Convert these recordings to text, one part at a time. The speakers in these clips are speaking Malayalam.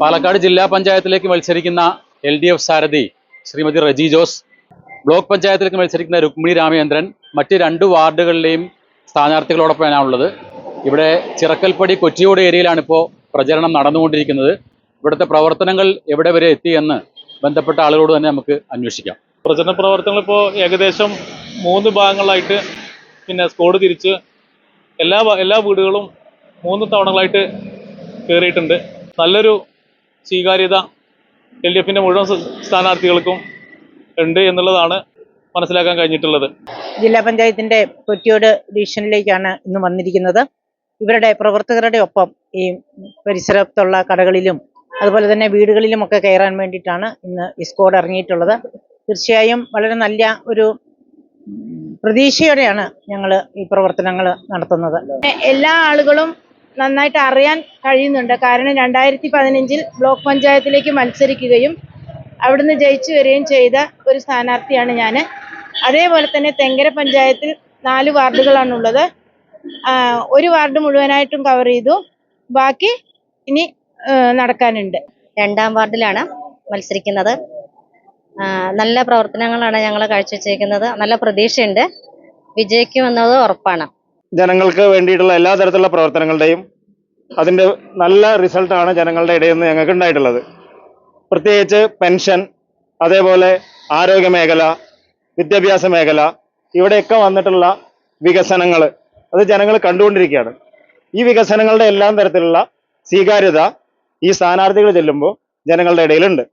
പാലക്കാട് ജില്ലാ പഞ്ചായത്തിലേക്ക് മത്സരിക്കുന്ന എൽ ഡി എഫ് സാരഥി ശ്രീമതി റജി ജോസ് ബ്ലോക്ക് പഞ്ചായത്തിലേക്ക് മത്സരിക്കുന്ന രുക്മിണി രാമചന്ദ്രൻ മറ്റ് രണ്ട് വാർഡുകളിലെയും സ്ഥാനാർത്ഥികളോടൊപ്പം ഉള്ളത്. ഇവിടെ ചിറക്കൽപ്പടി കൊച്ചിയോട് ഏരിയയിലാണ് ഇപ്പോൾ പ്രചരണം നടന്നുകൊണ്ടിരിക്കുന്നത്. ഇവിടുത്തെ പ്രവർത്തനങ്ങൾ എവിടെ വരെ എത്തിയെന്ന് ബന്ധപ്പെട്ട ആളുകളോട് തന്നെ നമുക്ക് അന്വേഷിക്കാം. പ്രചരണ പ്രവർത്തനങ്ങൾ ഇപ്പോൾ ഏകദേശം മൂന്ന് ഭാഗങ്ങളായിട്ട് പിന്നെ സ്കോഡ് തിരിച്ച് എല്ലാ എല്ലാ വീടുകളും മൂന്ന് തവണകളായിട്ട് കയറിയിട്ടുണ്ട്. നല്ലൊരു സ്വീകാര്യത എൽ ഡി എഫിന്റെ മുഴുവൻ സ്ഥാനാർത്ഥികൾക്കും ഉണ്ട് എന്നുള്ളതാണ് മനസ്സിലാക്കാൻ കഴിഞ്ഞിട്ടുള്ളത്. ജില്ലാ പഞ്ചായത്തിന്റെ കൊറ്റിയോട് ഡിവിഷനിലേക്കാണ് ഇന്ന് വന്നിരിക്കുന്നത്. ഇവരുടെ പ്രവർത്തകരുടെ ഒപ്പം ഈ പരിസരത്തുള്ള കടകളിലും അതുപോലെ തന്നെ വീടുകളിലും ഒക്കെ കയറാൻ വേണ്ടിയിട്ടാണ് ഇന്ന് ഈ സ്ക്വാഡ് ഇറങ്ങിയിട്ടുള്ളത്. തീർച്ചയായും വളരെ നല്ല ഒരു പ്രതീക്ഷയോടെയാണ് ഞങ്ങൾ ഈ പ്രവർത്തനങ്ങൾ നടത്തുന്നത്. എല്ലാ ആളുകളും നന്നായിട്ട് അറിയാൻ കഴിയുന്നുണ്ട്. കാരണം രണ്ടായിരത്തി പതിനഞ്ചിൽ ബ്ലോക്ക് പഞ്ചായത്തിലേക്ക് മത്സരിക്കുകയും അവിടുന്ന് ജയിച്ചു വരികയും ചെയ്ത ഒരു സ്ഥാനാർത്ഥിയാണ് ഞാൻ അതേപോലെ തന്നെ തെങ്കര പഞ്ചായത്തിൽ നാല് വാർഡുകളാണുള്ളത്. ഒരു വാർഡ് മുഴുവനായിട്ടും കവർ ചെയ്തു. ബാക്കി ഇനി നടക്കാനുണ്ട്. രണ്ടാം വാർഡിലാണ് മത്സരിക്കുന്നത്. നല്ല പ്രവർത്തനങ്ങളാണ് ഞങ്ങൾ കാഴ്ചവെച്ചിരിക്കുന്നത്. നല്ല പ്രതീക്ഷയുണ്ട്. വിജയിക്കുമെന്നത് ഉറപ്പാണ്. ജനങ്ങൾക്ക് വേണ്ടിയിട്ടുള്ള എല്ലാ തരത്തിലുള്ള പ്രവർത്തനങ്ങളുടെയും അതിന്റെ നല്ല റിസൾട്ടാണ് ജനങ്ങളുടെ ഇടയിൽ നിന്ന് ഞങ്ങൾക്ക് ഉണ്ടായിട്ടുള്ളത്. പ്രത്യേകിച്ച് പെൻഷൻ അതേപോലെ ആരോഗ്യ മേഖല വിദ്യാഭ്യാസ മേഖല ഇവിടെയൊക്കെ വന്നിട്ടുള്ള വികസനങ്ങൾ അത് ജനങ്ങൾ കണ്ടുകൊണ്ടിരിക്കുകയാണ്. ഈ വികസനങ്ങളുടെ എല്ലാം തരത്തിലുള്ള സ്വീകാര്യത ഈ സ്ഥാനാർത്ഥികൾ ചെല്ലുമ്പോൾ ജനങ്ങളുടെ ഇടയിലുണ്ട്.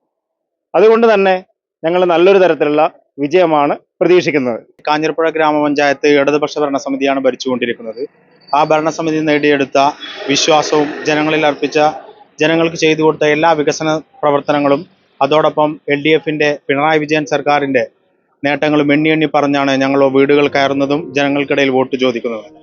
അതുകൊണ്ട് തന്നെ ഞങ്ങൾ നല്ലൊരു തരത്തിലുള്ള വിജയമാണ് പ്രതീക്ഷിക്കുന്നത്. കാഞ്ഞിരപ്പുഴ ഗ്രാമപഞ്ചായത്ത് ഇടതുപക്ഷ ഭരണസമിതിയാണ് ഭരിച്ചുകൊണ്ടിരിക്കുന്നത്. ആ ഭരണസമിതി നേടിയെടുത്ത വിശ്വാസവും ജനങ്ങളിൽ അർപ്പിച്ച ജനങ്ങൾക്ക് ചെയ്തു കൊടുത്ത എല്ലാ വികസന പ്രവർത്തനങ്ങളും അതോടൊപ്പം എൽ ഡി എഫിന്റെ പിണറായി വിജയൻ സർക്കാരിന്റെ നേട്ടങ്ങളും എണ്ണി എണ്ണി പറഞ്ഞാണ് ഞങ്ങൾ വീടുകൾ കയറുന്നതും ജനങ്ങൾക്കിടയിൽ വോട്ട് ചോദിക്കുന്നതും.